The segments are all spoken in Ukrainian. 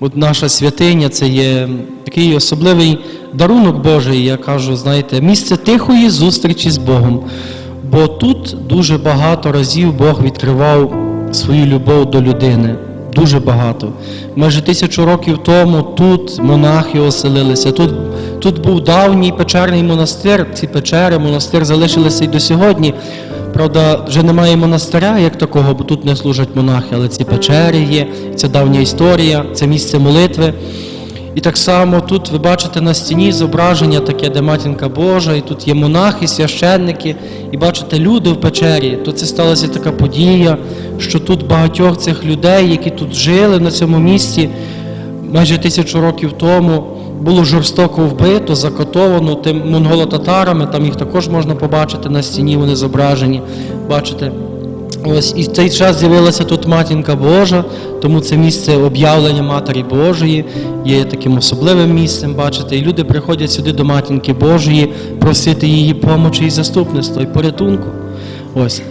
От наша святиня це є такий особливий дарунок Божий, я кажу, знаєте, місце тихої зустрічі з Богом. Бо тут дуже багато разів Бог відкривав свою любов до людини. Дуже багато. Майже тисячу років тому тут монахи оселилися. Тут, тут був давній печерний монастир. Ці печери, монастир залишилися і до сьогодні. Правда, вже немає монастиря як такого, бо тут не служать монахи, але ці печери є, це давня історія, це місце молитви. І так само тут ви бачите на стіні зображення таке, де матінка Божа, і тут є монахи, священники, і бачите люди в печері. То це сталася така подія, що тут багатьох цих людей, які тут жили на цьому місці майже тисячу років тому, було жорстоко вбито, закатовано тим монголо-татарами. Там їх також можна побачити на стіні, вони зображені. Бачите. Ось і в цей час з'явилася тут матінка Божа, тому це місце об'явлення Матері Божої є таким особливим місцем, бачите, і люди приходять сюди до матінки Божої просити її помочі і заступництва і порятунку. Ось.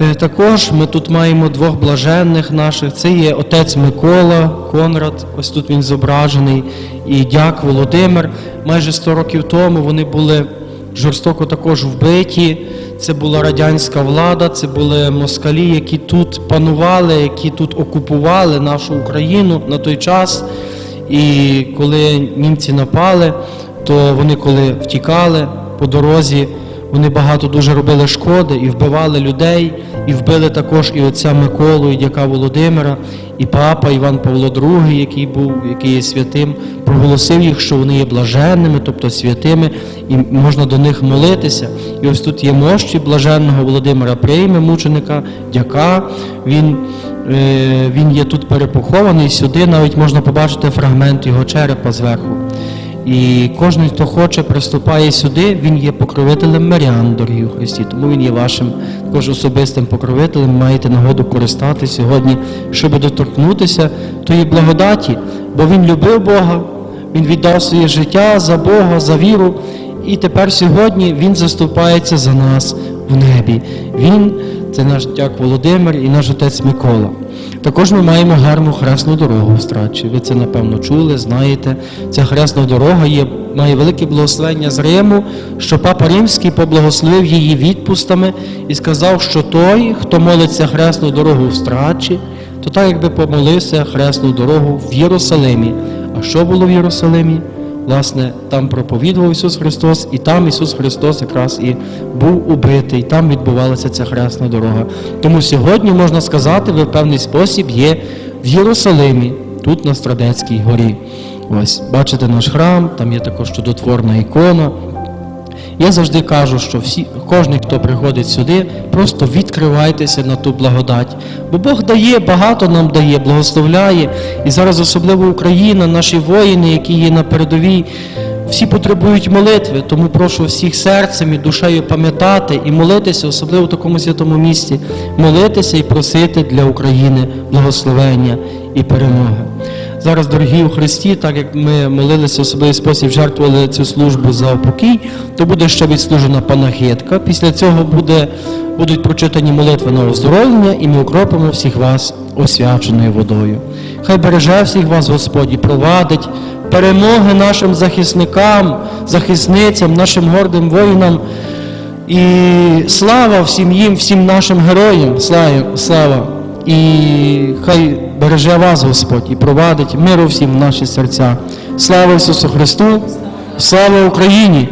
Е, Також ми тут маємо двох блаженних наших. Це є отець Микола Конрад, ось тут він зображений, і дяк Володимир. Майже 100 років тому вони були жорстоко також вбиті. Це була радянська влада, це були москалі, які тут панували, які тут окупували нашу Україну на той час. І коли німці напали, то вони коли втікали по дорозі, вони багато дуже робили шкоди і вбивали людей, і вбили також і отця Миколу, і дяка Володимира, і папа Іван Павло II, який був, який є святим, проголосив їх, що вони є блаженними, тобто святими, і можна до них молитися. І ось тут є мощі блаженного Володимира Прийми, мученика, дяка. Він, е, він є тут перепохований, сюди навіть можна побачити фрагмент його черепа зверху. І кожен, хто хоче, приступає сюди, він є покровителем мирян, дорогі у Христі. Тому він є вашим також особистим покровителем. Маєте нагоду користати сьогодні, щоб доторкнутися тої благодаті, бо він любив Бога, він віддав своє життя за Бога, за віру. І тепер сьогодні він заступається за нас в небі. Він це наш дяк Володимир і наш отець Микола. Також ми маємо гарну хресну дорогу в Страчі. Ви це напевно чули, знаєте. Ця хресна дорога є, має велике благословення з Риму, що Папа Римський поблагословив її відпустами і сказав, що той, хто молиться хресну дорогу в Страчі, то так якби помолився хресну дорогу в Єрусалимі. А що було в Єрусалимі? Власне, там проповідував Ісус Христос, і там Ісус Христос якраз і був убитий, там відбувалася ця хресна дорога. Тому сьогодні, можна сказати, ви в певний спосіб є в Єрусалимі, тут на Страдецькій горі. Ось, бачите наш храм, там є також чудотворна ікона. Я завжди кажу, що всі, кожен, хто приходить сюди, просто відкривайтеся на ту благодать. Бо Бог дає, багато нам дає, благословляє. І зараз особливо Україна, наші воїни, які є на передовій, всі потребують молитви. Тому прошу всіх серцем і душею пам'ятати і молитися, особливо в такому святому місці, молитися і просити для України благословення і перемоги. Зараз, дорогі у Христі, так як ми молилися особливий спосіб, жертвували цю службу за упокій, то буде ще відслужена панахидка. Після цього буде, будуть прочитані молитви на оздоровлення, і ми укропимо всіх вас освяченою водою. Хай береже всіх вас Господь і провадить перемоги нашим захисникам, захисницям, нашим гордим воїнам. І слава всім їм, всім нашим героям, слава, слава. І хай береже вас Господь і провадить миру всім в наші серця. Слава Ісусу Христу! Слава Україні!